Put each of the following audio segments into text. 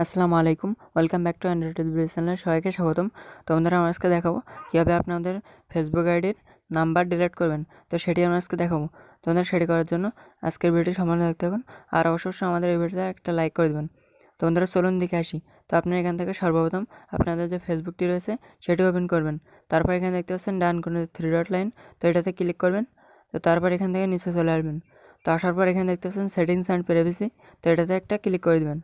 আসসালামু আলাইকুম। Welcome back to Android video সবাইকে স্বাগতম। তো আমরা আজকে দেখাবো কীভাবে আপনাদের ফেসবুক আইডির নাম্বার ডিলিট করবেন। তো সেটি আমরা আজকে দেখাবো। তো বন্ধুরা, সেটি করার জন্য আজকের ভিডিওটি সম্মান দেখতে থাকুন। আর অবশ্যই আমাদের এই ভিডিওতে একটা লাইক করে দেবেন। তো বন্ধুরা, চলুন দিকে আসি। তো আপনারা এখান থেকে সর্বপ্রথম আপনাদের যে ফেসবুকটি রয়েছে, সেটি ওপেন করবেন। তারপর এখানে দেখতে পাচ্ছেন ডান কোনো থ্রি ডট লাইন তো এটাতে ক্লিক করবেন। তো তারপর এখান থেকে নিচে চলে আসবেন। তো আসার পর এখানে দেখতে পাচ্ছেন সেটিংস অ্যান্ড প্রাইভেসি তো এটাতে একটা ক্লিক করে দেবেন।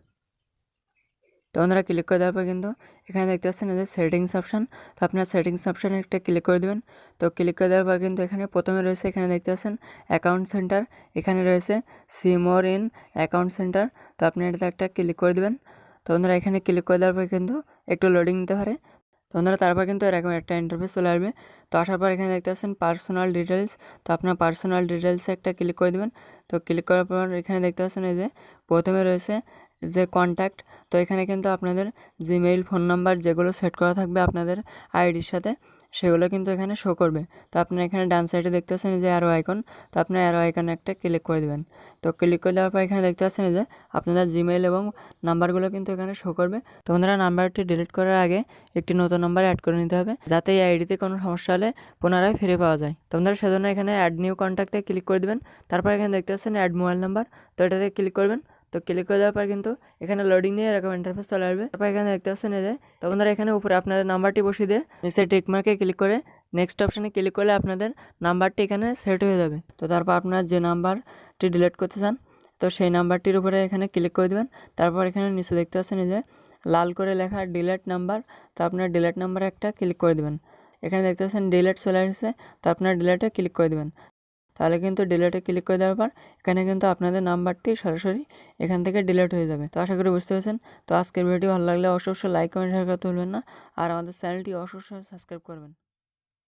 তো ওনারা ক্লিক করে দেওয়ার পর কিন্তু এখানে দেখতে পাচ্ছেন যে সেটিংস অপশান তো আপনার সেটিংস অপশানে একটা ক্লিক করে দেবেন। তো ক্লিক করে দেওয়ার পর কিন্তু এখানে প্রথমে রয়েছে এখানে দেখতে পাচ্ছেন অ্যাকাউন্ট সেন্টার এখানে রয়েছে সিমোর ইন অ্যাকাউন্ট সেন্টার তো আপনি এটাতে একটা ক্লিক করে দেবেন। তো ওনারা এখানে ক্লিক করে দেওয়ার পর কিন্তু একটু লোডিং নিতে পারে। তো বন্ধুরা তারপর কিন্তু এরকম একটা ইন্টারফেস চলে আসবে। তো আসার পর এখানে দেখতে পাচ্ছেন পার্সোনাল ডিটেলস তো আপনার পার্সোনাল ডিটেলসে একটা ক্লিক করে দেবেন। তো ক্লিক করার পর এখানে দেখতে পাচ্ছেন এই যে প্রথমে রয়েছে যে কন্ট্যাক্ট তো এখানে কিন্তু আপনাদের জিমেইল ফোন নাম্বার যেগুলো সেট করা থাকবে আপনাদের আইডির সাথে, সেগুলো কিন্তু এখানে শো করবে। তো আপনি এখানে ডান সাইডে দেখতে পাচ্ছেন যে অ্যারো আইকন তো আপনি অ্যারো আইকনে একটা ক্লিক করে দেবেন। তো ক্লিক করে দেওয়ার পর এখানে দেখতে পাচ্ছেন যে আপনাদের জিমেইল এবং নাম্বারগুলো কিন্তু এখানে শো করবে। তো বন্ধুরা নাম্বারটি ডিলিট করার আগে একটি নতুন নাম্বার অ্যাড করে নিতে হবে, যাতে এই আইডিতে কোনো সমস্যা হলে পুনরায় ফিরে পাওয়া যায়। তো বন্ধুরা, সেজন্য এখানে অ্যাড নিউ কন্ট্যাক্টে ক্লিক করে দেবেন। তারপর এখানে দেখতে পাচ্ছেন অ্যাড মোবাইল নাম্বার তো এটাতে ক্লিক করবেন। তো ক্লিক করে দেওয়ার পর কিন্তু এখানে লোডিং নিয়ে এরকম ইন্টারফেস চলে আসবে। তারপর এখানে দেখতে পাচ্ছেন যে, তো বন্ধুরা এখানে উপরে আপনাদের নাম্বারটি বসিয়ে দিয়ে নিচে টিক মার্কে ক্লিক করে নেক্সট অপশানে ক্লিক করলে আপনাদের নাম্বারটি এখানে সেট হয়ে যাবে। তো তারপর আপনার যে নাম্বারটি ডিলিট করতে চান, তো সেই নাম্বারটির উপরে এখানে ক্লিক করে দেবেন। তারপর এখানে নিচে দেখতে পাচ্ছেন এই যে, লাল করে লেখা ডিলেট নাম্বার তো আপনার ডিলেট নাম্বারে একটা ক্লিক করে দেবেন। এখানে দেখতে পাচ্ছেন ডিলেট চলে আসছে তো আপনার ডিলেটে ক্লিক করে দেবেন। তাহলে কিন্তু ডিলেটে ক্লিক করে দেওয়ার পর, এখানে কিন্তু আপনাদের নাম্বারটি সরাসরি এখান থেকে ডিলেট হয়ে যাবে। তো আশা করি বুঝতে পেরেছেন। তো আজকের ভিডিওটি ভালো লাগলে অবশ্যই লাইক কমেন্ট শেয়ার করতে ভুলবেন না। আর আমাদের চ্যানেলটি অবশ্যই সাবস্ক্রাইব করবেন।